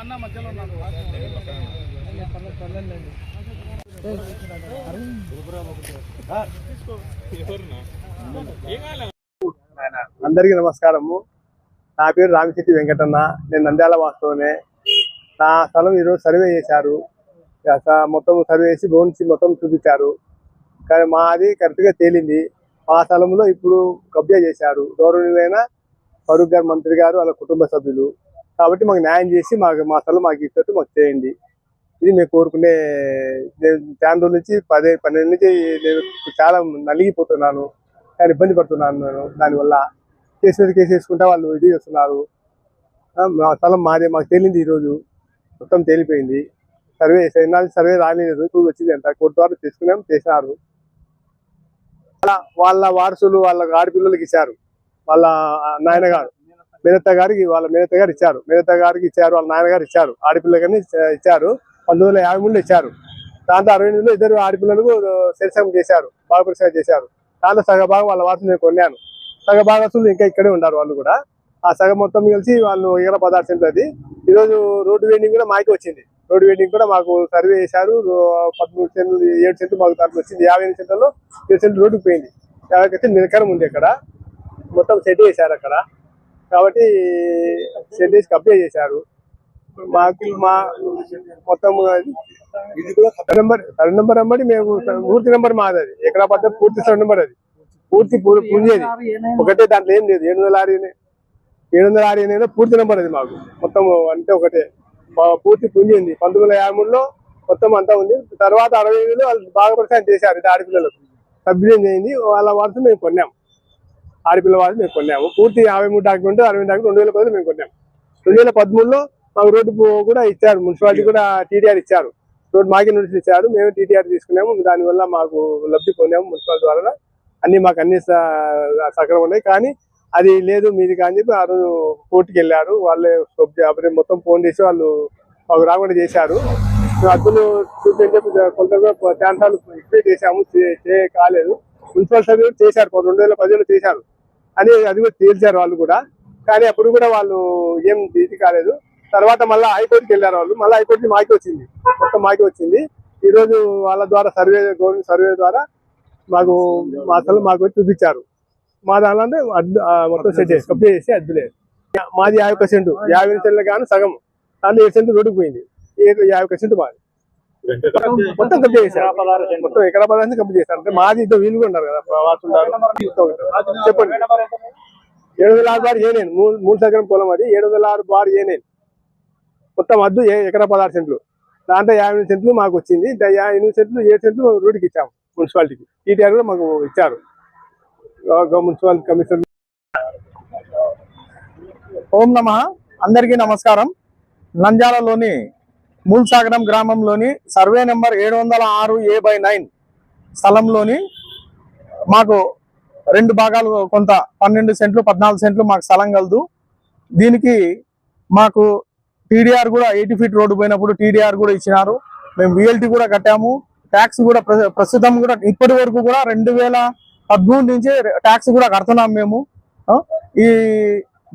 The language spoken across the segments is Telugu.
అన్న మధ్యలో ఉన్నాను అందరికీ నమస్కారము. నా పేరు రామశెట్టి వెంకటన్న. నేను నంద్యాల వాస్తవనే నా స్థలం ఈరోజు సర్వే చేశారు. మొత్తం సర్వే చేసి బోన్స్ మొత్తం చూపించారు. కానీ మాది కరెక్ట్గా తేలింది. మా స్థలంలో ఇప్పుడు కబ్జా చేశారు. గౌరవనీయులైన ఫరూక్ గారు మంత్రి గారు వాళ్ళ కుటుంబ సభ్యులు. కాబట్టి మాకు న్యాయం చేసి మాకు మా స్థలం మాకు ఇచ్చినట్టు మాకు చేయండి. ఇది మేము కోరుకునే చాలా రోజుల నుంచి పదే పన్నెండు నుంచి నేను చాలా నలిగిపోతున్నాను. చాలా ఇబ్బంది పడుతున్నాను నేను దానివల్ల. కేసు మీద కేసు వేసుకుంటా వాళ్ళు ఇది చేస్తున్నారు. మా స్థలం మాదే మాకు తేలింది ఈరోజు. మొత్తం తేలిపోయింది. సర్వే ఎన్నాళ్ళు సర్వే రాలేదు ఇప్పుడు వచ్చింది అంట కోర్టు ద్వారా తీసుకున్నాం చేసినారు. అలా వాళ్ళ వారసులు వాళ్ళ ఆడపిల్లలకి ఇచ్చారు. వాళ్ళ నాయన గారు మేనత్త గారికి వాళ్ళ మేనత్త గారు ఇచ్చారు. మేనత్త గారికి ఇచ్చారు వాళ్ళ నాయనగారు ఇచ్చారు. ఆడపిల్లకని ఇచ్చారు. పంతొమ్మిది వందల యాభై మూడులో ఇచ్చారు. దాంతో అరవై ఎనిమిదిలో ఇద్దరు ఆడపిల్లలకు శరీరం చేశారు బాలపరిశ్రమ చేశారు. దాంట్లో సగభాగం వాళ్ళ వారసులు నేను కొన్నాను. సగభాగస్తులు ఇంకా ఇక్కడే ఉన్నారు వాళ్ళు కూడా. ఆ సగం మొత్తం కలిసి వాళ్ళు ఇరవై పదార్థం అది ఈరోజు రోడ్డు వేయడం కూడా మాకే వచ్చింది. రోడ్డు వెయిండింగ్ కూడా మాకు సర్వే చేశారు పదమూడు సెంట్లు ఏడు సెంట్లు మాకు దాంట్లో వచ్చింది యాభై ఎనిమిది సెంట్లలో ఏడు సెంట్లు రోడ్డుకు పోయింది యాభై సెంట్లు నిరకరం ఉంది అక్కడ మొత్తం సెట్ చేశారు అక్కడ కాబట్టి సెట్ చేసి కబ్జా చేశారు మాకు మా మొత్తం నెంబర్ సర్వే నెంబర్ అమ్మడి మేము పూర్తి నెంబర్ మాది అది ఎక్కడ పడితే పూర్తి సర్వే నెంబర్ అది పూర్తి పుంజేది ఒకటే దాంట్లో ఏం లేదు ఏడు వందల ఆరు ఏడు వందల ఆరు పూర్తి నెంబర్ అది మాకు మొత్తం అంటే ఒకటే పూర్తి పుంజింది పంతొమ్మిది వందల యాభై మూడులో మొత్తం అంతా ఉంది. తర్వాత అరవై ఎనిమిదిలో వాళ్ళు బాగా పరిచయం చేశారు ఇది ఆడపిల్లలకు. సభ్యులం చేయింది. వాళ్ళ వారసు మేము కొన్నాం. ఆడపిల్ల వారసు మేము కొన్నాము. పూర్తి యాభై మూడు డాక్యుమెంట్ అరవై డాక్యుమెంట్ రెండు వేల పదిలో మేము కొన్నాం. రెండు వేల పదమూడులో మాకు రోడ్డు కూడా ఇచ్చారు. మున్సిపాలిటీ కూడా టీటీఆర్ ఇచ్చారు. రోడ్డు మాకే నోటీస్ ఇచ్చారు. మేము టీటీఆర్ తీసుకున్నాము. దానివల్ల మాకు లబ్ధి పొందాము మున్సిపాలిటీ ద్వారా అన్ని మాకు అన్ని స- సక్రమం ఉన్నాయి. కానీ అది లేదు మీది కానీ చెప్పి ఆ రోజు కోర్టుకి వెళ్ళారు వాళ్ళే అప్పుడు మొత్తం ఫోన్ చేసి వాళ్ళు మాకు రాకుండా చేశారు. మేము అద్దులు చూపించి చెప్పి కొంత ఛాన్సాలు ఎక్కువ చేశాము చే- కాలేదు మున్సిపల్ సభ్యులు చేశారు రెండు వేల పదిలో చేశారు. అని అది కూడా తేల్చారు వాళ్ళు కూడా. కానీ అప్పుడు కూడా వాళ్ళు ఏం ఇది కాలేదు. తర్వాత మళ్ళీ హైకోర్టుకి వెళ్ళారు వాళ్ళు. మళ్ళీ హైకోర్టు మాకి వచ్చింది. మొత్తం మాకి వచ్చింది. ఈ రోజు వాళ్ళ ద్వారా సర్వే గవర్నమెంట్ సర్వే ద్వారా మాకు మా అసలు మాకు చూపించారు. మా దానిలో అంటే అద్దు మొత్తం సెట్ చేసి కబ్జా చేసి అద్దులేదు మాది యాభై ఒక్క సెంటు. యాభై సెంట్లు కానీ సగం. దాంట్లో ఏడు సెంట్లు రోడ్డుకు పోయింది. యాభై ఒక్క సెంటు మాది. మొత్తం కబ్జా చేశారు. మొత్తం ఎకరా పదాన్ని కబ్జా చేశారు. అంటే మాది ఇద్దరు వీళ్ళు కూడా ఉన్నారు కదా వాసులు చెప్పండి. ఏడు వందల ఆరు బార్ ఏనేను మూడు మూడు సగం పొలం అది. ఏడు వందల ఆరు బార్ ఏనేను మొత్తం అద్దు ఏ- ఎకరా పదహారు సెంట్లు. దాంట్లో యాభై ఎనిమిది సెంట్లు మాకు వచ్చింది. ఎనిమిది సెంట్లు ఏడు సెంట్లు రోడ్డుకి ఇచ్చాము మున్సిపాలిటీకి. ఈటీఆర్ కూడా మాకు ఇచ్చారు. మున్సిపల్ కమిషన్ ఓం నమ. అందరికీ నమస్కారం. నంద్యాలలోని మూల్సాగరం గ్రామంలోని సర్వే నెంబర్ ఏడు వందల ఆరు ఏ బై నైన్ స్థలంలోని మాకు రెండు భాగాలు కొంత పన్నెండు సెంట్లు పద్నాలుగు సెంట్లు మాకు స్థలం కలదు. దీనికి మాకు టీడీఆర్ కూడా ఎయిటీ ఫీట్ రోడ్డు పోయినప్పుడు టీడీఆర్ కూడా ఇచ్చినారు. మేము విఎల్టీ కూడా కట్టాము. ట్యాక్స్ కూడా ప్ర- ప్రస్తుతం కూడా ఇప్పటి వరకు కూడా రెండు వేల పద్మూడు నుంచి ట్యాక్స్ కూడా కడుతున్నాం మేము. ఈ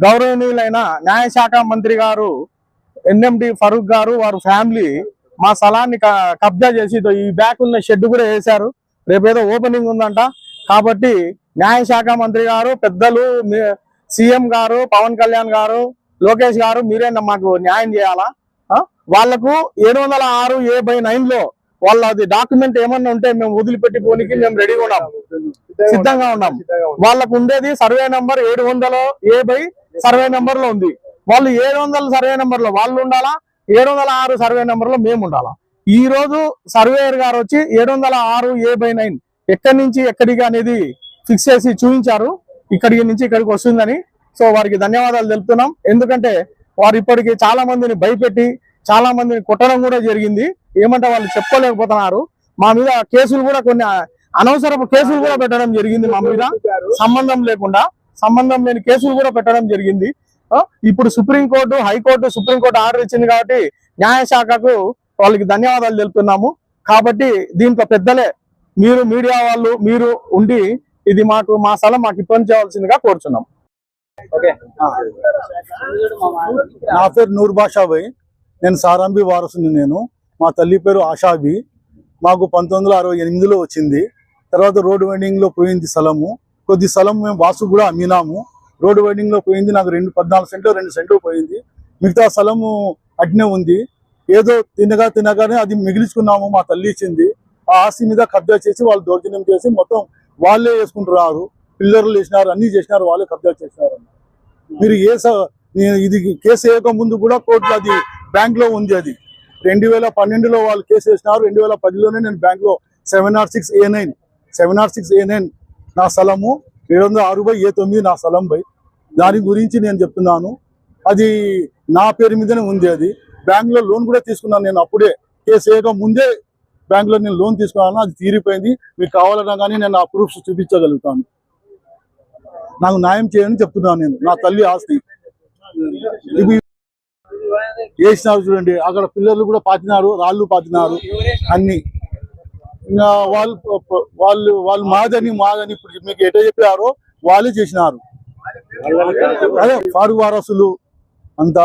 గౌరవనీయులైన న్యాయశాఖ మంత్రి గారు ఎన్ఎండి ఫరూక్ గారు వారు ఫ్యామిలీ మా స్థలాన్ని క- కబ్జా చేసి ఈ బ్యాక్ ఉన్న షెడ్ కూడా వేశారు. రేపేదో ఓపెనింగ్ ఉందంట. కాబట్టి న్యాయశాఖ మంత్రి గారు పెద్దలు సీఎం గారు పవన్ కళ్యాణ్ గారు లోకేష్ గారు మీరే మాకు న్యాయం చేయాలా? వాళ్ళకు ఏడు వందల ఆరు ఏ బై నైన్ లో వాళ్ళది డాక్యుమెంట్ ఏమన్నా ఉంటే మేము వదిలిపెట్టి పోనీకి మేము రెడీగా ఉన్నాం. సిద్ధంగా ఉన్నాం. వాళ్ళకు ఉండేది సర్వే నంబర్ ఏడు వందల ఏ బై సర్వే నంబర్లో ఉంది. వాళ్ళు ఏడు వందల సర్వే నంబర్లో వాళ్ళు ఉండాలా? ఏడు వందల ఆరు సర్వే నంబర్లో మేము ఉండాలా? ఈ రోజు సర్వేయర్ గారు వచ్చి ఏడు వందల ఆరు ఏ బై నైన్ ఎక్కడి నుంచి ఎక్కడికి అనేది ఫిక్స్ చేసి చూపించారు. ఇక్కడికి నుంచి ఇక్కడికి వస్తుందని. సో వారికి ధన్యవాదాలు తెలుపుతున్నాం. ఎందుకంటే వారు ఇప్పటికి చాలా మందిని భయపెట్టి చాలా మందిని కొట్టడం కూడా జరిగింది. ఏమంటే వాళ్ళు చెప్పుకోలేకపోతున్నారు. మా మీద కేసులు కూడా కొన్ని అనవసరపు కేసులు కూడా పెట్టడం జరిగింది మా మీద. సంబంధం లేకుండా సంబంధం లేని కేసులు కూడా పెట్టడం జరిగింది. ఇప్పుడు సుప్రీంకోర్టు హైకోర్టు సుప్రీంకోర్టు ఆర్డర్ ఇచ్చింది కాబట్టి న్యాయశాఖకు వాళ్ళకి ధన్యవాదాలు తెలుపుతున్నాము. కాబట్టి దీంట్లో పెద్దలే మీరు మీడియా వాళ్ళు మీరు ఉండి ఇది మాకు మా స్థలం మాకు ఇప్పించవలసిందిగా కోరుచున్నాం. నా పేరు నూర్ బాషాబాయ్ నేను సారాంబి వారసుని నేను. మా తల్లి పేరు ఆషాబి మాకు పంతొమ్మిది అరవై ఎనిమిదిలో వచ్చింది. తర్వాత రోడ్డు వెండింగ్లో పోయింది స్థలము. కొద్ది స్థలం మేము వాసు కూడా అమ్మినాము. రోడ్డు వెండింగ్లో పోయింది నాకు రెండు పద్నాలుగు సెంట్లు రెండు సెంట్లు పోయింది. మిగతా స్థలము అట్నే ఉంది. ఏదో తినగా తినగానే అది మిగిల్చుకున్నాము మా తల్లి ఇచ్చింది. ఆ ఆస్తి మీద కబ్జా చేసి వాళ్ళు దౌర్జన్యం చేసి మొత్తం వాళ్ళే వేసుకుంటున్నారు. పిల్లర్లు వేసినారు అన్ని చేసినారు వాళ్ళే కబ్జా చేసినారు. మీరు ఏ స- ఇది కేసు వేయక ముందు కూడా కోర్టులో అది బ్యాంక్లో ఉంది అది. రెండు వేల పన్నెండులో వాళ్ళు కేసు వేసినారు రెండు వేల పదిలోనే నేను బ్యాంక్లో seven R six A nine seven R six A nine నా స్థలము ఏడు వందల ఆరు బై ఏ తొమ్మిది నా స్థలం బై. దాని గురించి నేను చెప్తున్నాను. అది నా పేరు మీదనే ఉంది అది. బ్యాంక్లో లోన్ కూడా తీసుకున్నాను నేను అప్పుడే. కేసు వేయక ముందే బ్యాంక్లో నేను లోన్ తీసుకున్నాను అది తీరిపోయింది. మీకు కావాలన్నా కానీ నేను ఆ ప్రూఫ్స్ చూపించగలుగుతాను. నాకు న్యాయం చేయని చెప్తున్నాను నేను. నా తల్లి ఆస్తి. ఇవి వేసినారు చూడండి అక్కడ పిల్లలు కూడా పాతినారు రాళ్ళు పాతినారు అన్ని. ఇంకా వాళ్ళు వాళ్ళు వాళ్ళు మాదని మాదని ఇప్పుడు మీకు ఎట చెప్పారో వాళ్ళే చేసినారు. అదే ఫారూక్ వారసులు అంతా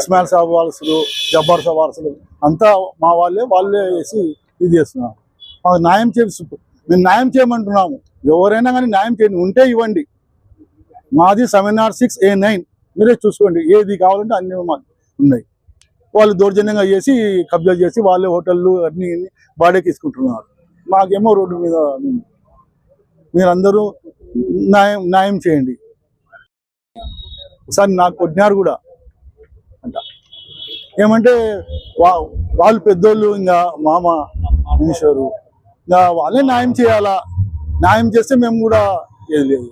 ఇస్మాయిల్ సాబ్ వారసులు జబ్బార్ సాబ్ వారసులు అంతా మా వాళ్ళే వాళ్ళే వేసి ఇది చేస్తున్నారు. మాకు న్యాయం చేసి మేము న్యాయం చేయమంటున్నాము. ఎవరైనా కానీ న్యాయం చేయండి ఉంటే ఇవ్వండి. మాది seven R six A nine. మీరే చూసుకోండి. ఏది కావాలంటే అన్ని మాకు ఉన్నాయి. వాళ్ళు దౌర్జన్యంగా చేసి కబ్జా చేసి వాళ్ళే హోటళ్ళు అన్ని ఇన్ని బాడీకి తీసుకుంటున్నారు మాకేమో రోడ్డు మీద మీరందరూ న్యాయం న్యాయం చేయండి. ఒకసారి నాకు కొట్టినారు కూడా. అంట. ఏమంటే వా- వాళ్ళు పెద్దోళ్ళు ఇంకా మామ మినిషరు ఇంకా వాళ్ళే న్యాయం చేయాలా? న్యాయం చేస్తే మేము కూడా ఏది లేదు.